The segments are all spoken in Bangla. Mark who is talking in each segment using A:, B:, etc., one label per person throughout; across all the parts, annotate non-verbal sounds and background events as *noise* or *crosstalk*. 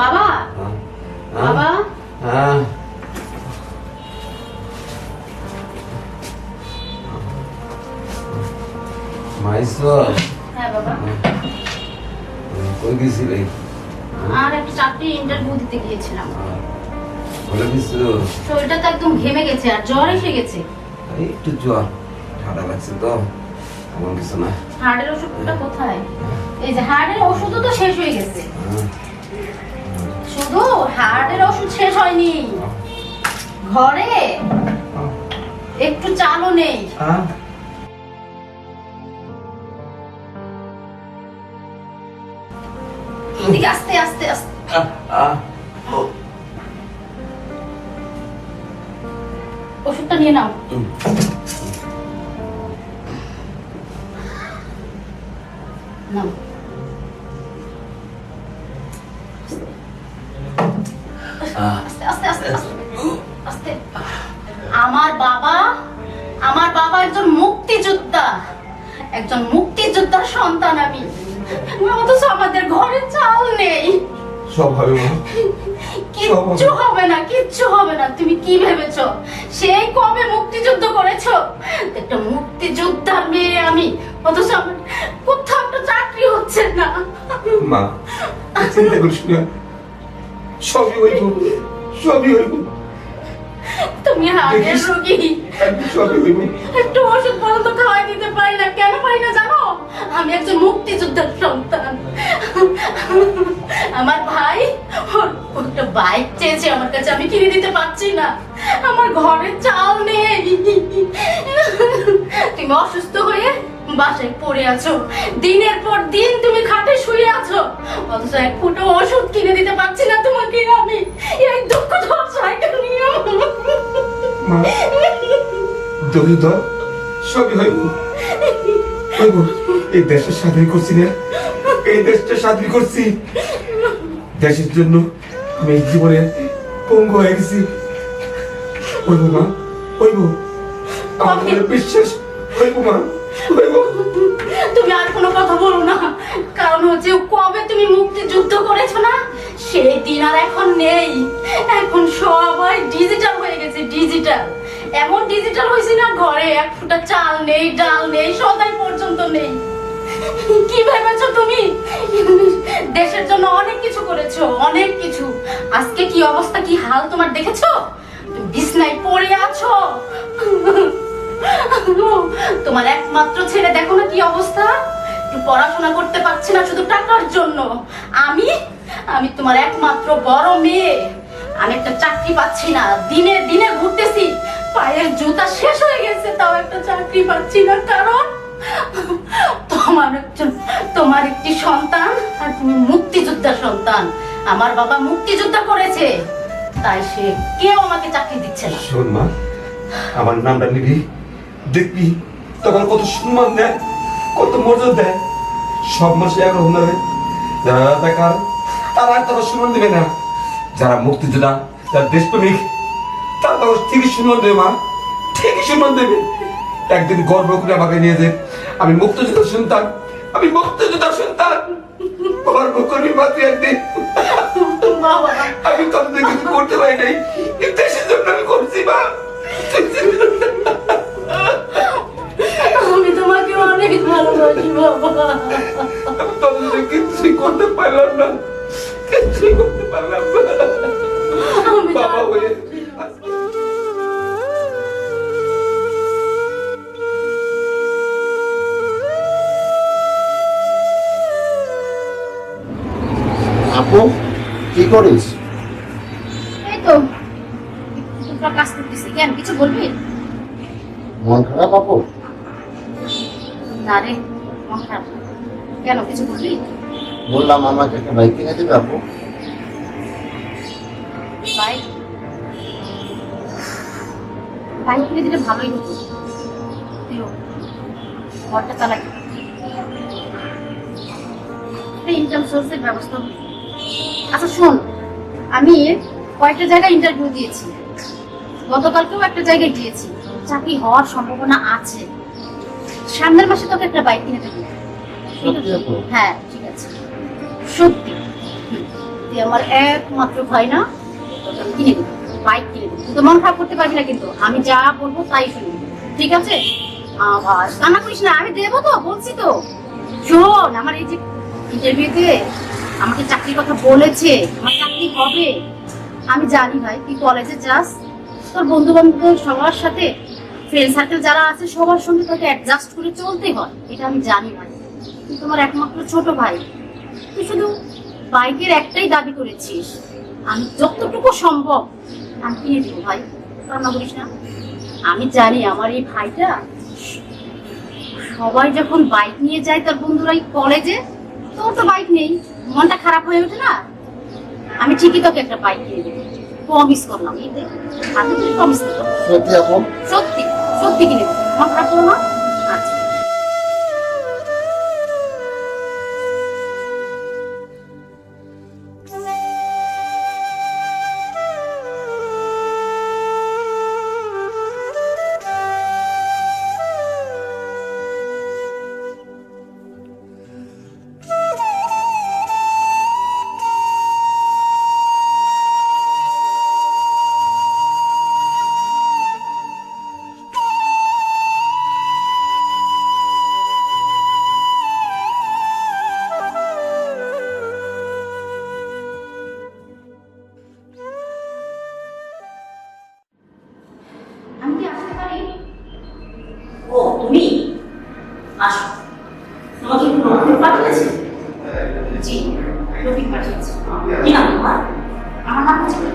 A: বাবা? বাবা?
B: হ্যাঁ
A: হ্যাঁ বাবা।
B: কই গেছিলে?
A: আর একটা চাকরি ইন্টারভিউ দিতে গিয়েছিলাম।
B: বলে কিছু
A: শরীরটা তো একদম ঘেমে গেছে আর জ্বর এসে গেছে।
B: একটু জ্বর। ঠান্ডা লাগছে তো এমন কিছু না।
A: হার্টের ওষুধটা কোথায়? এই যে হার্টের ওষুধও তো শেষ হয়ে গেছে।
B: হ্যাঁ।
A: শুধু হার্টের ওষুধ শেষ হয়নি। ঘরে একটু চালও নেই।
B: হ্যাঁ?
A: এদিকে আস্তে আস্তে আস্তে। ওষুধটা নিয়ে নাও। নাও। আস্তে আস্তে আস্তে আস্তে আস্তে। আমার বাবা আমার বাবা একজন মুক্তিযোদ্ধা। একজন মুক্তিযোদ্ধার সন্তান আমি। অথচ আমাদের ঘরে চাল নেই।
B: সব হবে
A: কিচ্ছু হবে। না কিচ্ছু হবে না। তুমি কি ভেবেছো? সেই কবে মুক্তিযুদ্ধ করেছ? একটা মুক্তিযোদ্ধার মেয়ে আমি। অথচ আমার কোথাও একটা চাকরি হচ্ছে না।
B: মা চিন্তা করিস না। সবই হইব সবই হইব।
A: তুমি হাড়ের? রোগী। একটু ওষুধ পর্যন্ত খাওয়াই দিতে পারি না। কেন পারি না জানো? আমি একজন মুক্তিযোদ্ধার সন্তান। আমার ভাই? ওর একটা বাইক চেয়েছে আমার কাছে, আমি কিনে দিতে পারছি না। আমার ঘরে চাল নেই। তুমি অসুস্থ হয়ে বাসায় পড়ে আছো। দিনের পর দিন তুমি খাটে শুয়ে আছো। অথচ এক ফুটো ওষুধ কিনে দিতে পারছি না তোমাকে আমি। এই দুঃখ ধর নিয়ে
B: ধর, সবই হইব এই দেশের স্বাধীন করছি না, এই দেশটা স্বাধীন করছি। দেশের জন্য আমি জীবনে পঙ্গু হয়ে গেছি। হইব মা হইব আমার বিশ্বাস। হইব
A: তুমি আর কোনো কথা বলো না। কারণ হচ্ছে কবে তুমি মুক্তিযুদ্ধ করেছ না? সেই দিন আর এখন নেই। এখন সবাই ডিজিটাল হয়ে গেছে ডিজিটাল এমন ডিজিটাল হয়েছে না, ঘরে এক ফুটা চাল নেই, ডাল নেই, সদাই পর্যন্ত নেই। কি ভেবেছো তুমি? দেশের জন্য অনেক কিছু করেছ, অনেক কিছু। আজকে কি অবস্থা, কি হাল তোমার দেখেছ? বিছনায় পড়ে আছো। তোমার একমাত্র ছেলে, দেখো না কি অবস্থা। পড়াশোনা করতে পারছে না শুধু টাকার জন্য। আমি আমি তোমার একমাত্র বড় মেয়ে। আমি একটা চাকরি পাচ্ছি না। দিনে দিনে ঘুরতেছি। পায়ের জুতা শেষ হয়ে গেছে, তাও একটা চাকরি পাচ্ছি না, কারণ *laughs* তোমার একজন তোমার একটি সন্তান আর তুমি মুক্তিযোদ্ধা সন্তান। আমার বাবা মুক্তিযোদ্ধা করেছে। তাই সে কেউ আমাকে চাকরি দিচ্ছে না।
B: শোন মা, আমার নামটা নিবি, দেখবি, তখন কত সম্মান দেয়, কত মর্যাদা দেয়। সব মানুষ একরকম দেবে যারা রাজাকার তারা তত সম্মান দেবে না। যারা মুক্তিযোদ্ধা যারা দেশপ্রেমিক, তারা তখন ঠিকই সম্মান দেবে মা, ঠিকই সম্মান দেবে। একদিন গর্ব করে আমাকে নিয়ে যে আমি মুক্তিযোদ্ধার সন্তান আমি মুক্তিযোদ্ধার সন্তান। গর্ব একদিন আমি কতদিন কিছু করতে পারি নাই। দেশের জন্য আমি করছি মা।
A: আমি তোমাকে অনেক ভালোবাসি বাবা।
B: আমি কিছুই করতে পারলাম না। কিছুই করতে পারলাম না। বাবা হয়ে
C: কি করিস?
A: এই তো। কাজ করতেছি কেন? কিছু বলবি?
C: মন খারাপ আপু?
A: না রে মন খারাপ কেন কিছু বলবি?
C: বললাম আমাকে একটা বাইক কিনে দেবে আপু।
A: বাইক বাইক কিনে দিলে ভালোই হতো। ঘরটা চালাই। ইনকাম সোর্সের ব্যবস্থা। আচ্ছা শোন আমি কয়েকটা জায়গায় ইন্টারভিউ দিয়েছি। গতকালকেও একটা জায়গায় গিয়েছি। চাকরি হওয়ার সম্ভাবনা আছে। সামনের মাসে তোকে একটা বাইক কিনে দেবো? হ্যাঁ ঠিক আছে। সত্যি। তুই আমার একমাত্র ভাই না কিনে দেবো বাইক কিনে দেবো। তুই তো মন খারাপ করতে পারবি না কিন্তু। আমি যা বলব তাই শুনবি। ঠিক আছে? আবার কান্না করিস না আমি দেবো তো বলছি তো। শোন আমার এই যে ইন্টারভিউতে আমাকে চাকরির কথা বলেছে, আমার চাকরি হবে। আমি জানি ভাই, তুই কলেজে যাস, তোর বন্ধু বান্ধব সবার সাথে ফ্রেন্ড সার্কেল যারা আছে সবার সঙ্গে তোকে অ্যাডজাস্ট করে চলতে হয়, এটা আমি জানি ভাই। তুই তোমার একমাত্র ছোট ভাই। তুই শুধু বাইকের একটাই দাবি করেছিস। আমি যতটুকু সম্ভব আমি কিনে দেবো ভাই রান্না করিস না। আমি জানি আমার এই ভাইটা সবাই যখন বাইক নিয়ে যায় তার বন্ধুরা কলেজে তোর তো বাইক নেই। মনটা খারাপ হয়ে ওঠে না? আমি ঠিকই তোকে একটা বাইক কিনে দেবো। প্রমিস করলাম। এই দেখ হাতে
C: সত্যি
A: সত্যি সত্যি কিনে দেবো। মন খারাপ হলো না।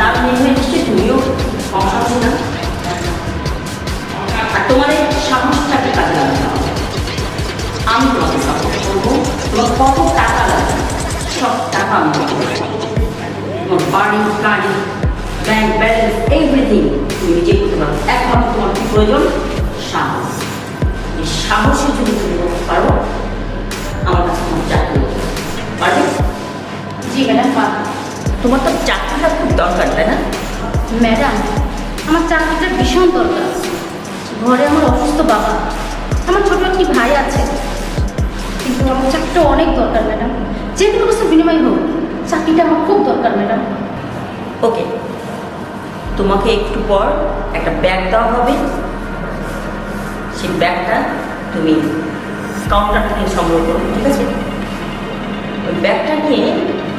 D: তার নির্ণয় নিশ্চয়ই তুমিও অসাহসী না আর তোমার এই সাহসটাকে কাজে লাগাতে আমি তোমাকে সাপোর্ট করব, তোমার কত টাকা লাগবে, সব টাকা আমি। তোমার বাড়ি, গাড়ি ব্যাংক ব্যালেন্স এভরিথিং তুমি নিজে করতে পারো। একমাত্র তোমার কি প্রয়োজন? সাহস। এই সাহসে যদি তুমি করতে পারো, আমার কাছে তোমার চাকরি পারবে?
A: জি ম্যাডাম পাবো
D: তোমার তো চাকরিটা খুব দরকার তাই না?
A: ম্যাডাম আমার চাকরিটা ভীষণ দরকার। ঘরে আমার অসুস্থ বাবা আমার ছোট একটি ভাই আছে। কিন্তু আমার চাকরিটা অনেক দরকার ম্যাডাম। যে কোনো কিছু বিনিময় হোক চাকরিটা আমার খুব দরকার ম্যাডাম।
D: ওকে তোমাকে একটু পর একটা ব্যাগ দেওয়া হবে। সেই ব্যাগটা তুমি কাউন্টার থেকে সংগ্রহ করো ঠিক আছে? ওই ব্যাগটা নিয়ে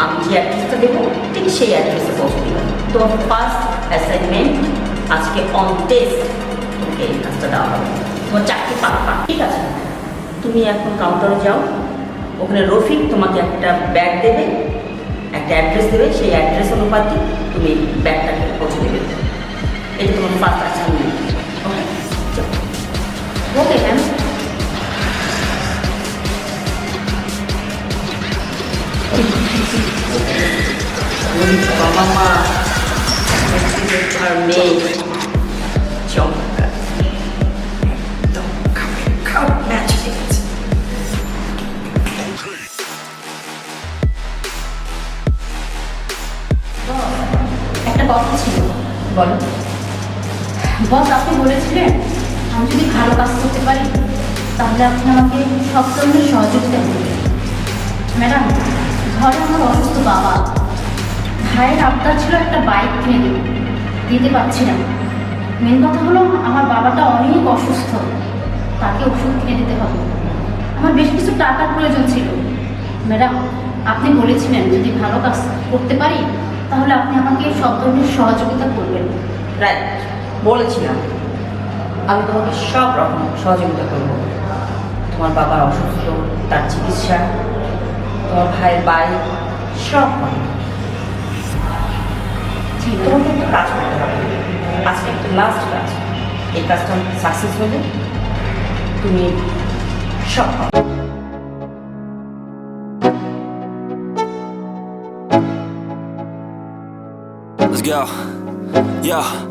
D: আমি যে অ্যাড্রেসটা দেবো, ঠিক সেই অ্যাড্রেসে পৌঁছে দেবে তোমার ফার্স্ট অ্যাসাইনমেন্ট আজকে অন টেস্ট তোমাকে এই কাজটা দেওয়া হবে। তোমার চাকরি পাক্কা ঠিক আছে? তুমি এখন কাউন্টারে যাও। ওখানে রফিক তোমাকে একটা ব্যাগ দেবে, একটা অ্যাড্রেস দেবে, সেই অ্যাড্রেস অনুপাতে তুমি ব্যাগটাকে পৌঁছে দেবে। এটা তোমার first assignment okay
A: okay ma'am
D: বাবা
A: একটা কথা ছিল,
D: বলো।
A: বস আপনি বলেছিলেন, আমি যদি ভালো কাজ করতে পারি, তাহলে আপনি আমাকে সব ধরনের সহযোগিতা করবেন। ম্যাডাম ঘরে আমার অসুস্থ বাবা। ভাইয়ের আবদার ছিল একটা বাইক কিনে দিতে পারছি না। মেন কথা হলো, আমার বাবাটা অনেক অসুস্থ। তাকে ওষুধ কিনে দিতে হবে। আমার বেশ কিছু টাকার প্রয়োজন ছিল। ম্যাডাম, আপনি বলেছিলেন যদি ভালো কাজ করতে পারি, তাহলে আপনি আমাকে সব ধরনের সহযোগিতা করবেন।
D: রাইট, বলেছিলাম। আমি তোমাকে সব রকম সহযোগিতা করব। তোমার বাবার অসুস্থ, তার চিকিৎসা তোমার ভাইয়ের বাড়ি সব। তোমাকে একটা কাজ করতে হবে আজকে একটা লাস্ট কাজ এই কাজটা সাকসেস হলে তুমি সব পাবে।
E: Let's go. Yeah.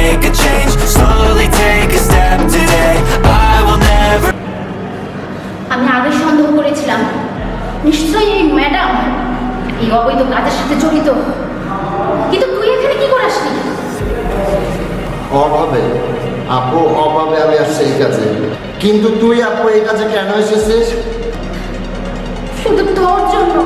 E: make a change. Slowly take a step today. I will never
A: আমি আগে সন্দেহ করেছিলাম। নিশ্চয়ই এই ম্যাডাম এই অবৈধ কাজের সাথে জড়িত। কিন্তু তুই এখানে কি করে আসলি?
C: অভাবে। আপু অভাবে আমি আসছি এই কাজে। কিন্তু তুই আপু এই কাজে কেন এসেছিস?
A: শুধু তোর জন্য।